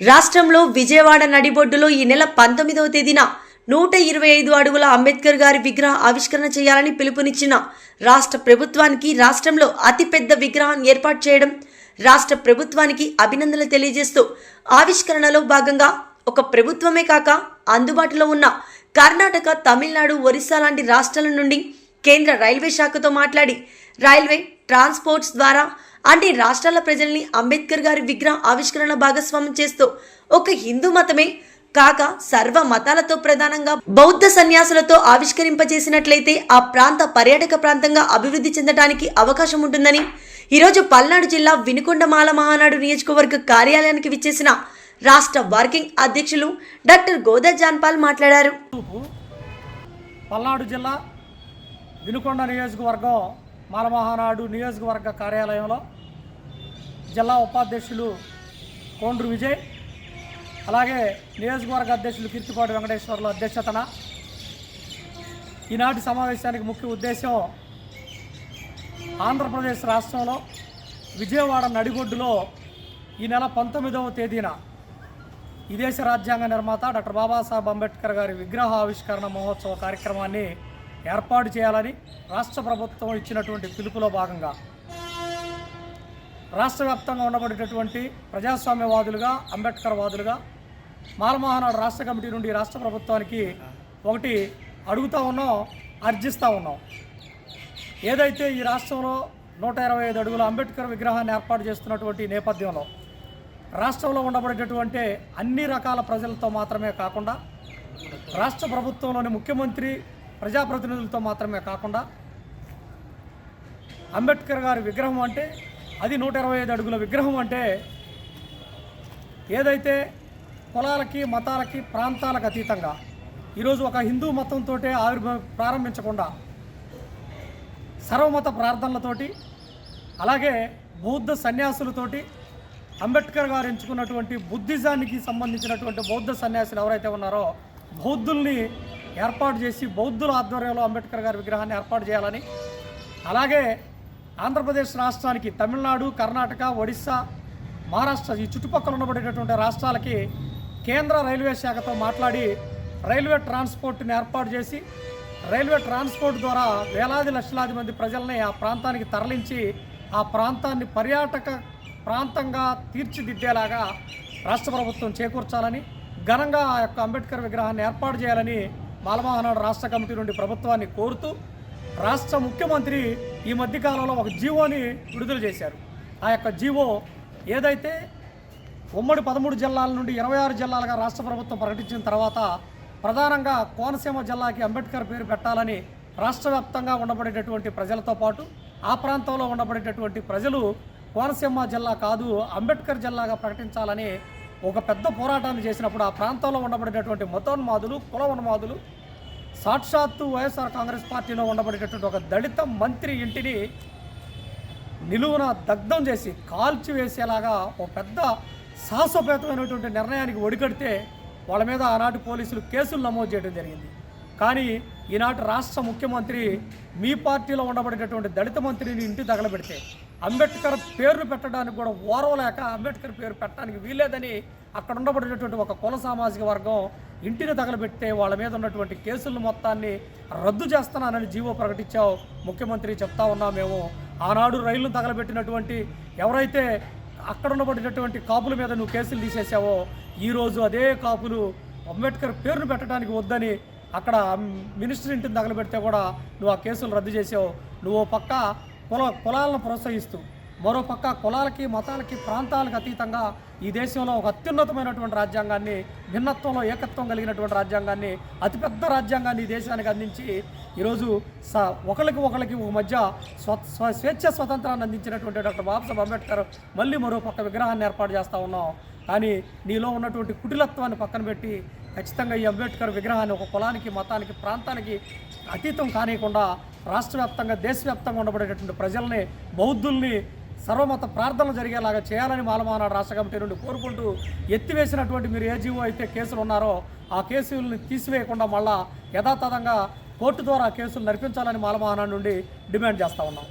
రాష్ట్రంలో విజయవాడ నడిబొడ్డులో ఈ నెల పంతొమ్మిదవ తేదీన నూట ఇరవై ఐదు అడుగుల అంబేద్కర్ గారి విగ్రహ ఆవిష్కరణ చేయాలని పిలుపునిచ్చిన రాష్ట్ర ప్రభుత్వానికి రాష్ట్రంలో అతిపెద్ద విగ్రహం ఏర్పాటు చేయడం రాష్ట్ర ప్రభుత్వానికి అభినందనలు తెలియజేస్తూ ఆవిష్కరణలో భాగంగా ఒక ప్రభుత్వమే కాక అందుబాటులో ఉన్న కర్ణాటక తమిళనాడు ఒరిస్సా లాంటి రాష్ట్రాల నుండి కేంద్ర రైల్వే శాఖతో మాట్లాడి రైల్వే ట్రాన్స్పోర్ట్స్ ద్వారా అన్ని రాష్ట్రాల ప్రజల్ని అంబేద్కర్ గారి విగ్రహ ఆవిష్కరణ భాగస్వామ్యం చేస్తూ ఒక హిందూ మతమే కాక సర్వ మతాలతో ప్రధానంగా బౌద్ధ సన్యాసులతో ఆవిష్కరింపజేసినట్లయితే ఆ ప్రాంత పర్యాటక ప్రాంతంగా అభివృద్ధి చెందడానికి అవకాశం ఉంటుందని ఈరోజు పల్నాడు జిల్లా వినుకొండమాల మహానాడు నియోజకవర్గ కార్యాలయానికి విచ్చేసిన రాష్ట్ర వర్కింగ్ అధ్యక్షులు డాక్టర్ గోదా జాన్పాల్ మాట్లాడారు. పల్నాడు జిల్లా వినుకొండ నియోజకవర్గం మాలమహానాడు నియోజకవర్గ కార్యాలయంలో జిల్లా ఉపాధ్యక్షులు కోండ్రు విజయ్ అలాగే నియోజకవర్గ అధ్యక్షులు కీర్తిపాటి వెంకటేశ్వర్ల అధ్యక్షతన ఈనాటి సమావేశానికి ముఖ్య ఉద్దేశం ఆంధ్రప్రదేశ్ రాష్ట్రంలో విజయవాడ నడిగొడ్డులో ఈ నెల పంతొమ్మిదవ తేదీన ఈ దేశ రాజ్యాంగ నిర్మాత డాక్టర్ బాబాసాహెబ్ అంబేద్కర్ గారి విగ్రహ ఆవిష్కరణ మహోత్సవ కార్యక్రమాన్ని ఏర్పాటు చేయాలని రాష్ట్ర ప్రభుత్వం ఇచ్చినటువంటి పిలుపులో భాగంగా రాష్ట్ర వ్యాప్తంగా ఉండబడేటటువంటి ప్రజాస్వామ్యవాదులుగా అంబేద్కర్ వాదులుగా మాలమహానాడు రాష్ట్ర కమిటీ నుండి రాష్ట్ర ప్రభుత్వానికి ఒకటి అడుగుతూ ఉన్నాం అర్జిస్తూ ఉన్నాం. ఏదైతే ఈ రాష్ట్రంలో నూట ఇరవై ఐదు అడుగుల అంబేద్కర్ విగ్రహాన్ని ఏర్పాటు చేస్తున్నటువంటి నేపథ్యంలో రాష్ట్రంలో ఉండబడేటటువంటి అన్ని రకాల ప్రజలతో మాత్రమే కాకుండా రాష్ట్ర ప్రభుత్వంలోని ముఖ్యమంత్రి ప్రజాప్రతినిధులతో మాత్రమే కాకుండా అంబేద్కర్ గారి విగ్రహం అంటే అది నూట ఇరవై ఐదు అడుగుల విగ్రహం అంటే ఏదైతే కులాలకి మతాలకి ప్రాంతాలకు అతీతంగా ఈరోజు ఒక హిందూ మతంతో ఆవిర్భ ప్రారంభించకుండా సర్వమత ప్రార్థనలతోటి అలాగే బౌద్ధ సన్యాసులతోటి అంబేద్కర్ గారు ఎంచుకున్నటువంటి బుద్ధిజానికి సంబంధించినటువంటి బౌద్ధ సన్యాసులు ఎవరైతే ఉన్నారో బౌద్ధుల్ని ఏర్పాటు చేసి బౌద్ధుల ఆధ్వర్యంలో అంబేద్కర్ గారి విగ్రహాన్ని ఏర్పాటు చేయాలని. అలాగే ఆంధ్రప్రదేశ్ రాష్ట్రానికి తమిళనాడు కర్ణాటక ఒడిస్సా మహారాష్ట్ర ఈ చుట్టుపక్కల ఉండబడేటటువంటి రాష్ట్రాలకి కేంద్ర రైల్వే శాఖతో మాట్లాడి రైల్వే ట్రాన్స్పోర్ట్ని ఏర్పాటు చేసి రైల్వే ట్రాన్స్పోర్ట్ ద్వారా వేలాది లక్షలాది మంది ప్రజల్ని ఆ ప్రాంతానికి తరలించి ఆ ప్రాంతాన్ని పర్యాటక ప్రాంతంగా తీర్చిదిద్దేలాగా రాష్ట్ర ప్రభుత్వం చేకూర్చాలని ఘనంగా ఆ యొక్క అంబేద్కర్ విగ్రహాన్ని ఏర్పాటు చేయాలని మాలమహానాడు రాష్ట్ర కమిటీ నుండి ప్రభుత్వాన్ని కోరుతూ రాష్ట్ర ముఖ్యమంత్రి ఈ మధ్యకాలంలో ఒక జీవోని విడుదల చేశారు. ఆ యొక్క జీవో ఏదైతే ఉమ్మడి పదమూడు జిల్లాల నుండి ఇరవై ఆరు జిల్లాలుగా రాష్ట్ర ప్రభుత్వం ప్రకటించిన తర్వాత ప్రధానంగా కోనసీమ జిల్లాకి అంబేద్కర్ పేరు పెట్టాలని రాష్ట్ర వ్యాప్తంగా ఉండబడేటటువంటి ప్రజలతో పాటు ఆ ప్రాంతంలో ఉండబడేటటువంటి ప్రజలు కోనసీమ జిల్లా కాదు అంబేద్కర్ జిల్లాగా ప్రకటించాలని ఒక పెద్ద పోరాటాన్ని చేసినప్పుడు ఆ ప్రాంతంలో ఉండబడేటటువంటి మతోన్మాదులు కులవన్మాదులు సాక్షాత్తు వైఎస్ఆర్ కాంగ్రెస్ పార్టీలో ఉండబడేటటువంటి ఒక దళిత మంత్రి ఇంటిని నిలువున దగ్ధం చేసి కాల్చి వేసేలాగా ఒక పెద్ద సాహసోపేతమైనటువంటి నిర్ణయానికి ఒడిగడితే వాళ్ళ మీద ఆనాటి పోలీసులు కేసులు నమోదు చేయడం జరిగింది. కానీ ఈనాటి రాష్ట్ర ముఖ్యమంత్రి మీ పార్టీలో ఉండబడేటటువంటి దళిత మంత్రిని ఇంటి తగలబెడితే అంబేద్కర్ పేర్లు పెట్టడానికి కూడా ఓరవలేక అంబేద్కర్ పేరు పెట్టడానికి వీలేదని అక్కడ ఉండబడినటువంటి ఒక కుల సామాజిక వర్గం ఇంటిని తగలబెట్టే వాళ్ళ మీద ఉన్నటువంటి కేసులను మొత్తాన్ని రద్దు చేస్తున్నానని జీవో ప్రకటించావు. ముఖ్యమంత్రి చెప్తా ఉన్నాం మేము. ఆనాడు రైళ్ళను తగలబెట్టినటువంటి ఎవరైతే అక్కడ ఉండబడినటువంటి కాపుల మీద నువ్వు కేసులు తీసేసావో ఈరోజు అదే కాపులు అంబేద్కర్ పేరును పెట్టడానికి వద్దని అక్కడ మినిస్టర్ ఇంటిని తగలబెడితే కూడా నువ్వు ఆ కేసులు రద్దు చేసావు. నువ్వు పక్క కుల కులాలను ప్రోత్సహిస్తూ మరో పక్క కులాలకి మతాలకి ప్రాంతాలకు అతీతంగా ఈ దేశంలో ఒక అత్యున్నతమైనటువంటి రాజ్యాంగాన్ని భిన్నత్వంలో ఏకత్వం కలిగినటువంటి రాజ్యాంగాన్ని అతిపెద్ద రాజ్యాంగాన్ని ఈ దేశానికి అందించి ఈరోజు స ఒకరికి ఒకరికి ఒక మధ్య స్వ స్వ స్వేచ్ఛ స్వతంత్రాన్ని అందించినటువంటి డాక్టర్ బాబాసాహెబ్ అంబేద్కర్ మళ్ళీ మరో పక్క విగ్రహాన్ని ఏర్పాటు చేస్తూ ఉన్నాం. కానీ నీలో ఉన్నటువంటి కుటిలత్వాన్ని పక్కన పెట్టి ఖచ్చితంగా ఈ అంబేద్కర్ విగ్రహాన్ని ఒక కులానికి మతానికి ప్రాంతానికి అతీతం కానియకుండా రాష్ట్ర వ్యాప్తంగా దేశవ్యాప్తంగా ఉండబడేటటువంటి ప్రజల్ని బౌద్ధుల్ని సర్వమత ప్రార్థనలు జరిగేలాగా చేయాలని మాలమానాడు రాష్ట్ర కమిటీ నుండి కోరుకుంటూ ఎత్తివేసినటువంటి మీరు ఏ జీవో అయితే కేసులు ఉన్నారో ఆ కేసుల్ని తీసివేయకుండా మళ్ళా యథాతథంగా కోర్టు ద్వారా కేసులు నడిపించాలని మాలమానాడు నుండి డిమాండ్ చేస్తూ ఉన్నాం.